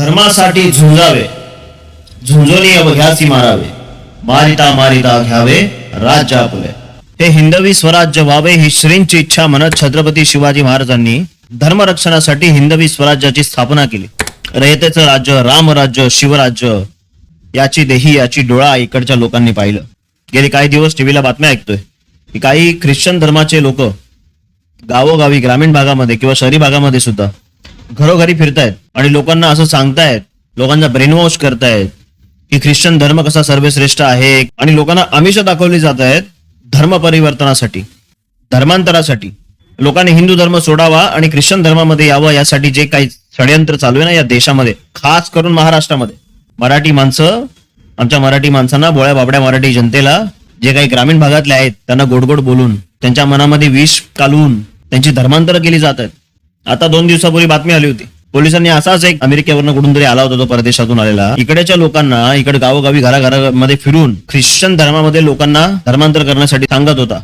धर्मासाठी झुंजावे. झुंजोनी अवघ्यासी मारावे. मारिता मारिता घ्यावे राज्य आपले हे हिंदवी स्वराज्य व्हावे ही श्रींची इच्छा म्हणत छत्रपती शिवाजी महाराजांनी धर्मरक्षणासाठी हिंदवी स्वराज्याची स्थापना केली. रयतेचं राज्य रामराज्य शिवराज्य याची देही याची डोळा इकडच्या लोकांनी पाहिलं. गेले काही दिवस टीव्हीला बातम्या ऐकतोय की काही ख्रिश्चन धर्माचे लोक गावोगावी ग्रामीण भागामध्ये किंवा शहरी भागामध्ये सुद्धा घरोघरी फिरतायत आणि लोकांना असं सांगतायत लोकांचा ब्रेनवॉश करतायत की ख्रिश्चन धर्म कसा सर्वश्रेष्ठ आहे आणि लोकांना आमिष दाखवली जात आहेत धर्म परिवर्तनासाठी धर्मांतरासाठी. लोकांनी हिंदू धर्म सोडावा आणि ख्रिश्चन धर्मामध्ये यावं यासाठी जे काही षडयंत्र चालू आहे ना या देशामध्ये खास करून महाराष्ट्रामध्ये. मराठी माणसं आमच्या मराठी माणसांना बोळ्या बाबड्या मराठी जनतेला जे काही ग्रामीण भागातले आहेत त्यांना गोडगोड बोलून त्यांच्या मनामध्ये विष कालवून त्यांची धर्मांतर केली जात आहेत आता दोन दिवसापूर्वी बातमी आली होती. पोलिसांनी असाच एक अमेरिकेवरनं कुठून तरी आला होता तो परदेशातून आलेला. इकडेच्या लोकांना इकडे गावोगावी घराघरामध्ये फिरून ख्रिश्चन धर्मामध्ये लोकांना धर्मांतर करण्यासाठी सांगत होता.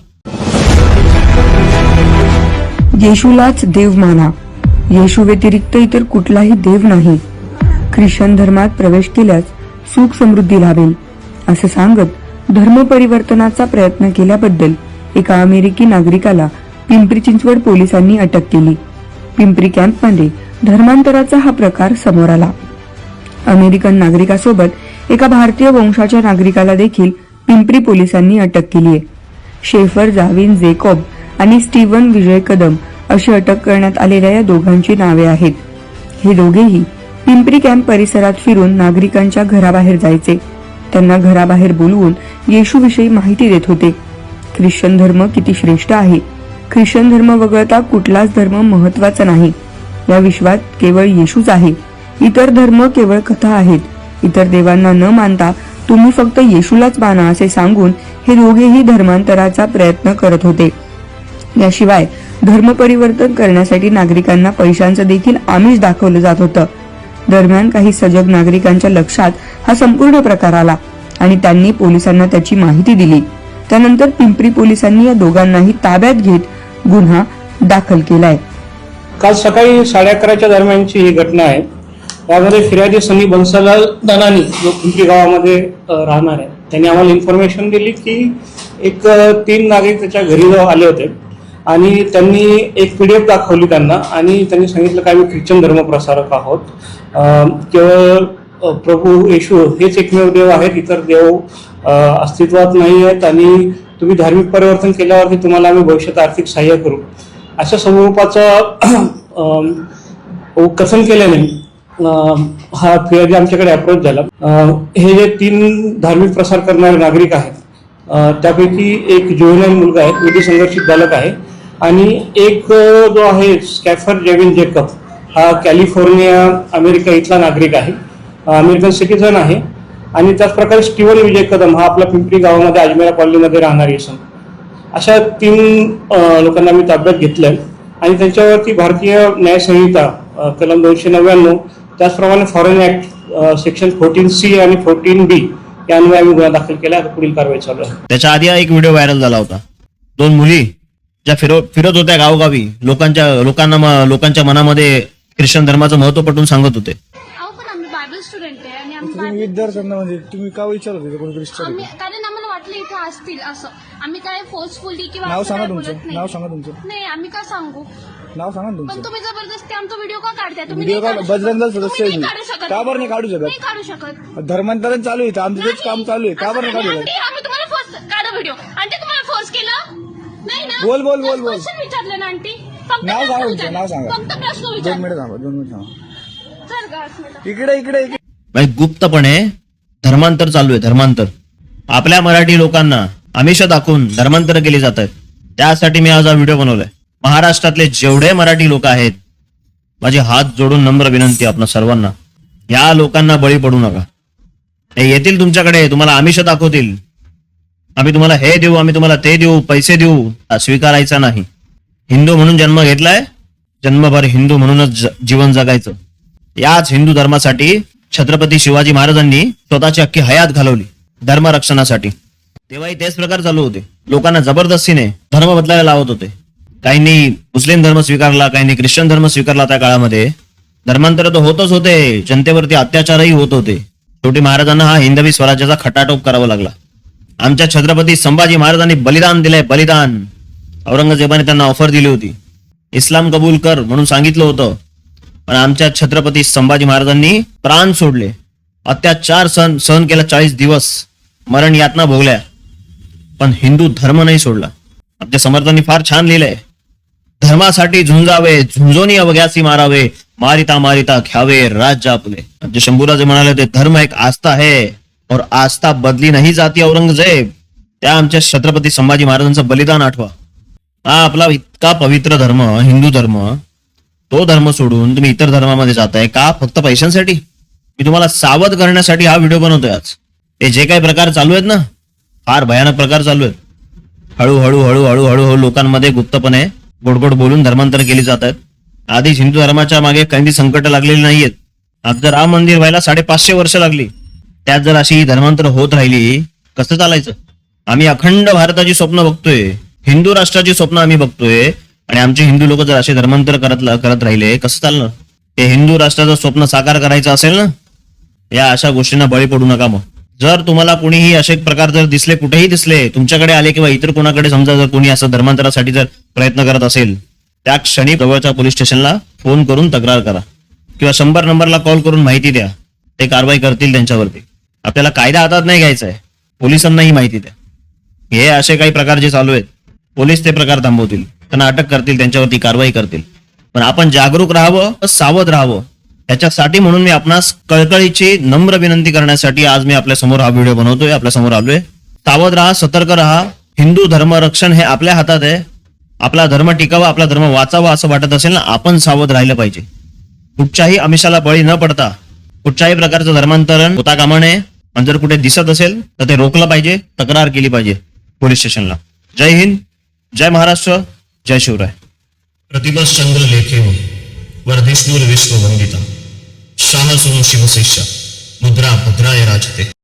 येशूलाच देव माना. येशू व्यतिरिक्त इतर कुठलाही देव नाही. ख्रिश्चन धर्मात प्रवेश केल्यास सुख समृद्धी लाभेल असं सांगत धर्म परिवर्तनाचा प्रयत्न केल्याबद्दल एका अमेरिकी नागरिकाला पिंपरी चिंचवड पोलिसांनी अटक केली. पिंपरी कॅम्पमध्ये धर्मांतराचा हा प्रकार समोर आला. अमेरिकन नागरिकासोबत एका भारतीय वंशाच्या नागरिकाला देखील पिंपरी पोलिसांनी अटक केली आहे. शेफर जाविन जेकॉब आणि स्टीवन विजय कदम अशी अटक करण्यात आलेल्या या दोघांची नावे आहेत. हे दोघेही पिंपरी कॅम्प परिसरात फिरून नागरिकांच्या घराबाहेर जायचे. त्यांना घराबाहेर बोलवून येशूविषयी माहिती देत होते. ख्रिश्चन धर्म किती श्रेष्ठ आहे? ख्रिश्चन धर्म वगळता कुठलाच धर्म महत्त्वाचा नाही. या विश्वात केवळ येशूच आहे. इतर धर्म केवळ कथा आहेत. इतर देवांना न मानता तुम्ही फक्त येशूलाच माना असे सांगून हे दोघेही धर्मांतराचा प्रयत्न करत होते. याशिवाय धर्म परिवर्तन करण्यासाठी नागरिकांना पैशांचं देखील आमिष दाखवलं जात होतं. दरम्यान काही सजग नागरिकांच्या लक्षात हा संपूर्ण प्रकार आला आणि त्यांनी पोलिसांना त्याची माहिती दिली. त्यानंतर पिंपरी पोलिसांनी या दोघांनाही ताब्यात घेत गुन्हा दाखल केलाय. काल सकाळी साडे अकराच्या दरम्यानची ही घटना आहे. त्यामध्ये फिर्यादी सनी बन्सालाल दनानी जो कुंटी गावामध्ये राहणार आहे. त्यांनी आम्हाला इन्फॉर्मेशन दिली की एक तीन नागरिक त्याच्या घरी जाऊ आले होते. आणि त्यांनी एक पी डी एफ दाखवली त्यांना आणि त्यांनी सांगितलं की आम्ही ख्रिश्चन धर्म प्रसारक आहोत केवळ प्रभू येशू हेच एकमेव देव आहेत इतर देव अस्तित्वात नाही आहेत आणि तुम्ही धार्मिक परिवर्तन केल्यावरती तुम्हाला आम्ही भविष्यात आर्थिक सहाय्य करू. अशा स्वरूपाचं कथन केल्याने हा फिर्यादी आमच्याकडे अप्रोच झाला. हे जे तीन धार्मिक प्रसार करणारे नागरिक आहेत त्यापैकी एक जुवेनाईल मुलगा आहे विधी संघर्षित बालक आहे आणि एक जो आहे स्कॅफर जेविन जेकब हा कॅलिफोर्निया अमेरिका इथला नागरिक आहे. अमेरिकन सिटीजन आहे. आणि त्याच प्रकारे स्टीवन विजय कदम हा आपला पिंपरी गावामध्ये अजमेरा कॉलनीमध्ये राहणारी इसम अशा तीन लोकांना मी ताब्यात घेतलंय. आणि त्यांच्यावरती भारतीय न्याय संहिता अ, कलम दोनशे नव्याण्णव त्याचप्रमाणे foreign act section fourteen C आणि फोर्टीन बी या अन्वये आम्ही गुन्हा दाखल केला. पुढील कारवाई चालू आहे. त्याच्या आधी एक व्हिडिओ व्हायरल झाला होता. दोन मुली ज्या फिरव फिरत होत्या गावोगावी लोकांच्या लोकांना लोकांच्या मनामध्ये ख्रिश्चन धर्माचं महत्त्व पटवून सांगत होते. अहो पण आम्ही बायबल स्टुडंट आहे. तुम्ही विद्यार्थ्यांना म्हणजे तुम्ही का विचारत होते कोणी ख्रिश्चन आम्ही कारण आम्हाला वाटलं इथे असतील असं. आम्ही काय फोर्सफुली किंवा नाव असं सांगा काय तुमचं. बोलत नाव सांगा तुमचं. नाही आम्ही का सांगू? नाव सांगा ना पण तुमचं तुम्ही जबरदस्ती आमचा व्हिडिओ का काढताय? तुम्ही व्हिडिओ नाही काढू बजरंग शकत. सदस्य तुम्ही आहे नाही मी. काढू शकत. का बरं नाही काढू शकत? काढू शकत. धर्मांतरण चालू आहे इथं. आमचं तेच काम चालू आहे. का बरं नाही काढू शकत? आंटी, आम्ही तुम्हाला फोर्स काढा व्हिडिओ आंटी तुम्हाला फोर्स केलं? नाही ना? बोल, बोल, बोल, बोल. क्वेश्चन विचारले ना आंटी? फक्त नाव प्रश्न सांगा तुमचं विचार. नाव सांगा. फक्त प्रश्न दोन विचार. मिनिट थांबा दोन मिनिट थांबा. चल गा, अस्मिता. इकडे इकडे इकडे. म्हणजे गुप्तपणे धर्मांतर चालू आहे धर्मांतर. आपल्या मराठी लोकांना आमिष दाखवून धर्मांतर केली जात आहेत. त्यासाठी मी आज हा व्हिडिओ बनवलाय. महाराष्ट्रातले जेवढे मराठी लोक आहेत माझे हात जोडून नम्र विनंती आहे आपणा सर्वांना. या लोकांना बळी पडू नका. हे येतील तुमच्याकडे तुम्हाला आमिष दाखवतील. आम्ही तुम्हाला हे देऊ आम्ही तुम्हाला ते देऊ पैसे देऊ स्वीकारायचा नाही. हिंदू म्हणून जन्म घेतलाय जन्मभर हिंदू म्हणूनच जीवन जगायचं. याच हिंदू धर्मासाठी छत्रपती शिवाजी महाराजांनी स्वतःची अख्खी हयात घालवली धर्मरक्षणासाठी. तेव्हाही तेच प्रकार चालू होते. लोकांना जबरदस्तीने धर्म बदलायला लावत होते. काहींनी मुस्लिम धर्म स्वीकारला काहींनी ख्रिश्चन धर्म स्वीकारला त्या काळामध्ये. धर्मांतर तर होतच होते जनतेवरती अत्याचारही होत होते. शेवटी महाराजांना हा हिंदवी स्वराज्याचा खटाटोप करावा लागला. आमच्या छत्रपती संभाजी महाराजांनी बलिदान दिलंय बलिदान. औरंगजेबाने त्यांना ऑफर दिली होती. इस्लाम कबूल कर म्हणून सांगितलं होतं. पण आमच्या छत्रपती संभाजी महाराजांनी प्राण सोडले. अत्याचार सहन सहन केला चाळीस दिवस. मरण यातना भोगल्या. पण हिंदू धर्म नाही सोडला. आमच्या समर्थांनी फार छान लिहिलंय. धर्मासाठी झुंजावे झुंजोनी अवघ्यासी मारावे मारिता मारिता घ्यावे राज्य आपले आमचे शंभूराजे म्हणाले ते धर्म एक आस्था है और आस्था बदली नाही जाती औरंगजेब. त्या आमच्या छत्रपती संभाजी महाराजांचं बलिदान आठवा. हा आपला इतका पवित्र धर्म हिंदू धर्म. तो धर्म सोडून तुम्ही इतर धर्मामध्ये जाताय का फक्त पैशांसाठी? मी तुम्हाला सावध करण्यासाठी हा व्हिडिओ बनवतोय आज. हे जे काही प्रकार चालू आहेत ना फार भयानक प्रकार चालू आहेत. हळूहळू हळूहळू हळूहळू लोकांमध्ये गुप्तपणे गोडगोड बोलून धर्मांतर केली जात आहेत. आधीच हिंदू धर्माच्या मागे काही संकट लागलेली नाहीयेत. आज जर राम मंदिर व्हायला साडेपाचशे वर्ष लागली त्यात जर अशी धर्मांतर होत राहिली कसं चालायचं? आम्ही अखंड भारताची स्वप्न बघतोय. हिंदू राष्ट्राची स्वप्न आम्ही बघतोय. आणि आमचे हिंदू लोक जर असे धर्मांतर करत करत राहिले कसं चालणार? ते हिंदू राष्ट्राचं स्वप्न साकार करायचं असेल ना या अशा गोष्टींना बळी पडू नका मग. जर तुम्हाला कुणीही असे प्रकार जर दिसले कुठेही दिसले तुमच्याकडे आले किंवा इतर कोणाकडे समजा जर कोणी असं धर्मांतरासाठी जर प्रयत्न करत असेल त्या क्षणी जवळच्या पोलीस स्टेशनला फोन करून तक्रार करा. किंवा शंभर नंबरला कॉल करून माहिती द्या. ते कारवाई करतील त्यांच्यावरती. आपल्याला कायदा हातात नाही घ्यायचा आहे पोलिसांनाही माहिती द्या. हे असे काही प्रकार जे चालू आहेत. पोलीस ते प्रकार थांबवतील. त्यांना अटक करतील त्यांच्यावरती कारवाई करतील. पण आपण जागरूक राहावं सावध राहावं. त्याच्यासाठी म्हणून मी आपणास कळकळीची नम्र विनंती करण्यासाठी आज मी आपल्यासमोर हा व्हिडिओ बनवतोय आपल्यासमोर आलोय. सावध राहा सतर्क राहा. हिंदू धर्म रक्षण हे आपल्या हातात आहे. आपला धर्म टिकावा आपला धर्म वाचावा असं वाटत असेल ना आपण सावध राहिलं पाहिजे. कुठच्याही आमिषाला बळी न पडता कुठच्याही प्रकारचं धर्मांतरण होता कामा नये. आणि जर कुठे दिसत असेल तर ते रोखलं पाहिजे तक्रार केली पाहिजे पोलीस स्टेशनला. जय हिंद जय महाराष्ट्र. जय शिवराय. प्रतिभाश्चंद्र लेखे हो, वर्धिष्णुर विश्ववंदिता हो शाह सुनो शिवशिष्य मुद्रा भद्राय राजते.